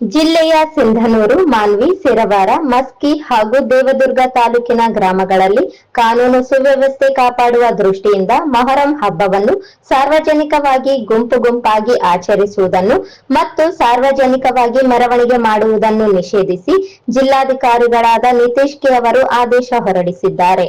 ಜಿಲ್ಲೆಯ ಸಿಂಧನೂರು ಮಾನ್ವಿ ಸಿರವಾರ ಮಸ್ಕಿ ಹಾಗೂ ದೇವದುರ್ಗ ತಾಲೂಕಿನ ಗ್ರಾಮಗಳಲ್ಲಿ ಕಾನೂನು ಸುವ್ಯವಸ್ಥೆ ಕಾಪಾಡುವ ದೃಷ್ಟಿಯಿಂದ ಮೊಹರಂ ಹಬ್ಬವನ್ನು ಸಾರ್ವಜನಿಕವಾಗಿ ಗುಂಪು ಗುಂಪಾಗಿ ಆಚರಿಸುವುದನ್ನು ಮತ್ತು ಸಾರ್ವಜನಿಕವಾಗಿ ಮೆರವಣಿಗೆ ಮಾಡುವುದನ್ನು ನಿಷೇಧಿಸಿ ಜಿಲ್ಲಾಧಿಕಾರಿಗಳಾದ ನಿತೀಶ್ ಕೆ ಅವರು ಆದೇಶ ಹೊರಡಿಸಿದ್ದಾರೆ.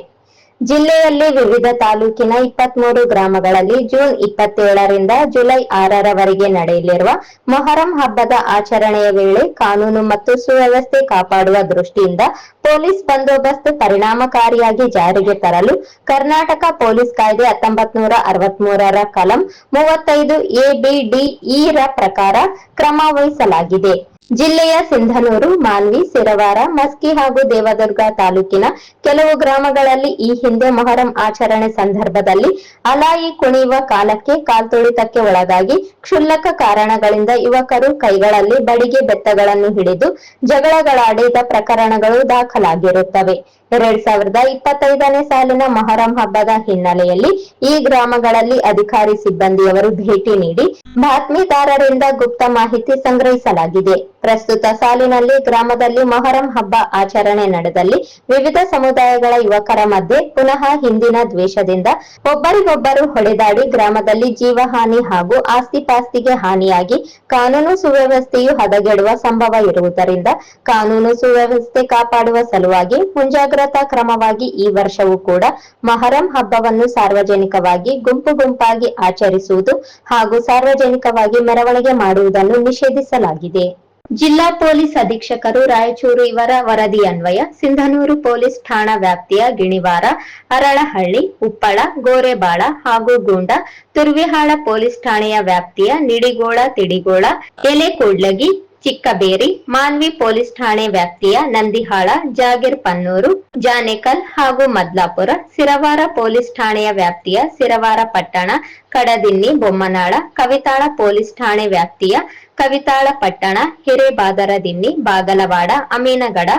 ಜಿಲ್ಲೆಯಲ್ಲಿ ವಿವಿಧ ತಾಲೂಕಿನ ಇಪ್ಪತ್ಮೂರು ಗ್ರಾಮಗಳಲ್ಲಿ ಜೂನ್ ಇಪ್ಪತ್ತೇಳರಿಂದ ಜುಲೈ ಆರರವರೆಗೆ ನಡೆಯಲಿರುವ ಮೊಹರಂ ಹಬ್ಬದ ಆಚರಣೆಯ ವೇಳೆ ಕಾನೂನು ಮತ್ತು ಸುವ್ಯವಸ್ಥೆ ಕಾಪಾಡುವ ದೃಷ್ಟಿಯಿಂದ ಪೊಲೀಸ್ ಬಂದೋಬಸ್ತ್ ಪರಿಣಾಮಕಾರಿಯಾಗಿ ಜಾರಿಗೆ ತರಲು ಕರ್ನಾಟಕ ಪೊಲೀಸ್ ಕಾಯ್ದೆ ಹತ್ತೊಂಬತ್ ನೂರ ಅರವತ್ಮೂರರ ಕಲಂ ಮೂವತ್ತೈದು ಎಬಿಡಿಇರ ಪ್ರಕಾರ ಕ್ರಮ ವಹಿಸಲಾಗಿದೆ. ಜಿಲ್ಲೆಯ ಸಿಂಧನೂರು, ಮಾನ್ವಿ ಸಿರವಾರ ಮಸ್ಕಿ ಹಾಗೂ ದೇವದುರ್ಗ ತಾಲೂಕಿನ ಕೆಲವು ಗ್ರಾಮಗಳಲ್ಲಿ ಈ ಹಿಂದೆ ಮೊಹರಂ ಆಚರಣೆ ಸಂದರ್ಭದಲ್ಲಿ ಅಲಾಯಿ ಕುಣಿಯುವ ಕಾಲಕ್ಕೆ ಕಾಲ್ತುಳಿತಕ್ಕೆ ಒಳಗಾಗಿ ಕ್ಷುಲ್ಲಕ ಕಾರಣಗಳಿಂದ ಯುವಕರು ಕೈಗಳಲ್ಲಿ ಬಡಿಗೆ ಬೆತ್ತಗಳನ್ನು ಹಿಡಿದು ಜಗಳಗಳಾಡಿದ ಪ್ರಕರಣಗಳು ದಾಖಲಾಗಿರುತ್ತವೆ. ಎರಡ್ ಸಾವಿರದ ಇಪ್ಪತ್ತೈದನೇ ಸಾಲಿನ ಮೊಹರಂ ಹಬ್ಬದ ಹಿನ್ನೆಲೆಯಲ್ಲಿ ಈ ಗ್ರಾಮಗಳಲ್ಲಿ ಅಧಿಕಾರಿ ಸಿಬ್ಬಂದಿಯವರು ಭೇಟಿ ನೀಡಿ ಬಾತ್ಮೀದಾರರಿಂದ ಗುಪ್ತ ಮಾಹಿತಿ ಸಂಗ್ರಹಿಸಲಾಗಿದೆ. ಪ್ರಸ್ತುತ ಸಾಲಿನಲ್ಲಿ ಗ್ರಾಮದಲ್ಲಿ ಮೊಹರಂ ಹಬ್ಬ ಆಚರಣೆ ನಡೆದಲ್ಲಿ ವಿವಿಧ ಸಮುದಾಯಗಳ ಯುವಕರ ಮಧ್ಯೆ ಪುನಃ ಹಿಂದಿನ ದ್ವೇಷದಿಂದ ಒಬ್ಬರಿಗೊಬ್ಬರು ಹೊಡೆದಾಡಿ ಗ್ರಾಮದಲ್ಲಿ ಜೀವಹಾನಿ ಹಾಗೂ ಆಸ್ತಿ ಪಾಸ್ತಿಗೆ ಹಾನಿಯಾಗಿ ಕಾನೂನು ಸುವ್ಯವಸ್ಥೆಯು ಹದಗೆಡುವ ಸಂಭವ ಇರುವುದರಿಂದ ಕಾನೂನು ಸುವ್ಯವಸ್ಥೆ ಕಾಪಾಡುವ ಸಲುವಾಗಿ ಮುಂಜಾಗ್ರತಾ ಕ್ರಮವಾಗಿ ಈ ವರ್ಷವೂ ಕೂಡ ಮಹರಂ ಹಬ್ಬವನ್ನು ಸಾರ್ವಜನಿಕವಾಗಿ ಗುಂಪು ಗುಂಪಾಗಿ ಆಚರಿಸುವುದು ಹಾಗೂ ಸಾರ್ವಜನಿಕವಾಗಿ ಮೆರವಣಿಗೆ ಮಾಡುವುದನ್ನು ನಿಷೇಧಿಸಲಾಗಿದೆ. ಜಿಲ್ಲಾ ಪೊಲೀಸ್ ಅಧೀಕ್ಷಕರು ರಾಯಚೂರು ಇವರ ವರದಿ ಅನ್ವಯ, ಸಿಂಧನೂರು ಪೊಲೀಸ್ ಠಾಣಾ ವ್ಯಾಪ್ತಿಯ ಗಿಣಿವಾರ, ಅರಳಹಳ್ಳಿ, ಉಪ್ಪಳ, ಗೋರೆಬಾಳ ಹಾಗೂ ಗೂಂಡ, ತುರ್ವಿಹಾಳ ಪೊಲೀಸ್ ಠಾಣೆಯ ವ್ಯಾಪ್ತಿಯ ನಿಡಿಗೋಳ, ತಿಡಿಗೋಳ, ಎಲೆಕೂಡ್ಲಗಿ, ಚಿಕ್ಕಬೇರಿ, ಮಾನ್ವಿ ಪೊಲೀಸ್ ಠಾಣೆ ವ್ಯಾಪ್ತಿಯ ನಂದಿಹಾಳ, ಜಾಗಿರ್ ಪನ್ನೂರು, ಜಾನೇಕಲ್ ಹಾಗೂ ಮದ್ಲಾಪುರ ಸಿರವಾರ ಪೊಲೀಸ್ ಠಾಣೆಯ ವ್ಯಾಪ್ತಿಯ ಸಿರವಾರ ಪಟ್ಟಣ, ಕಡದಿನ್ನಿ, ಬೊಮ್ಮನಾಳ, ಕವಿತಾಳ ಪೊಲೀಸ್ ಠಾಣೆ ವ್ಯಾಪ್ತಿಯ ಕವಿತಾಳ ಪಟ್ಟಣ ಹಿರೇಬಾದರದಿನ್ನಿ ಬಾಗಲವಾಡ ಅಮೀನಗಡ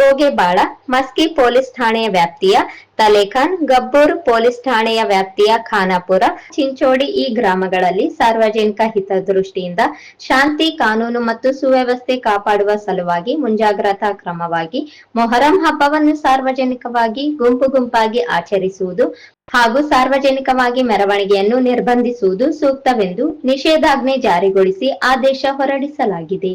ಗೋಗೆಬಾಳ ಮಸ್ಕಿ ಪೊಲೀಸ್ ಠಾಣೆಯ ವ್ಯಾಪ್ತಿಯ ತಲೇಖಾನ್, ಗಬ್ಬೂರು ಪೊಲೀಸ್ ಠಾಣೆಯ ವ್ಯಾಪ್ತಿಯ ಖಾನಾಪುರ, ಚಿಂಚೋಡಿ ಈ ಗ್ರಾಮಗಳಲ್ಲಿ ಸಾರ್ವಜನಿಕ ಹಿತದೃಷ್ಟಿಯಿಂದ ಶಾಂತಿ, ಕಾನೂನು ಮತ್ತು ಸುವ್ಯವಸ್ಥೆ ಕಾಪಾಡುವ ಸಲುವಾಗಿ ಮುಂಜಾಗ್ರತಾ ಕ್ರಮವಾಗಿ ಮೊಹರಂ ಹಬ್ಬವನ್ನು ಸಾರ್ವಜನಿಕವಾಗಿ ಗುಂಪು ಗುಂಪಾಗಿ ಆಚರಿಸುವುದು ಹಾಗೂ ಸಾರ್ವಜನಿಕವಾಗಿ ಮೆರವಣಿಗೆಯನ್ನು ನಿರ್ಬಂಧಿಸುವುದು ಸೂಕ್ತವೆಂದು ನಿಷೇಧಾಜ್ಞೆ ಜಾರಿಗೊಳಿಸಿ ಆದೇಶ ಹೊರಡಿಸಲಾಗಿದೆ.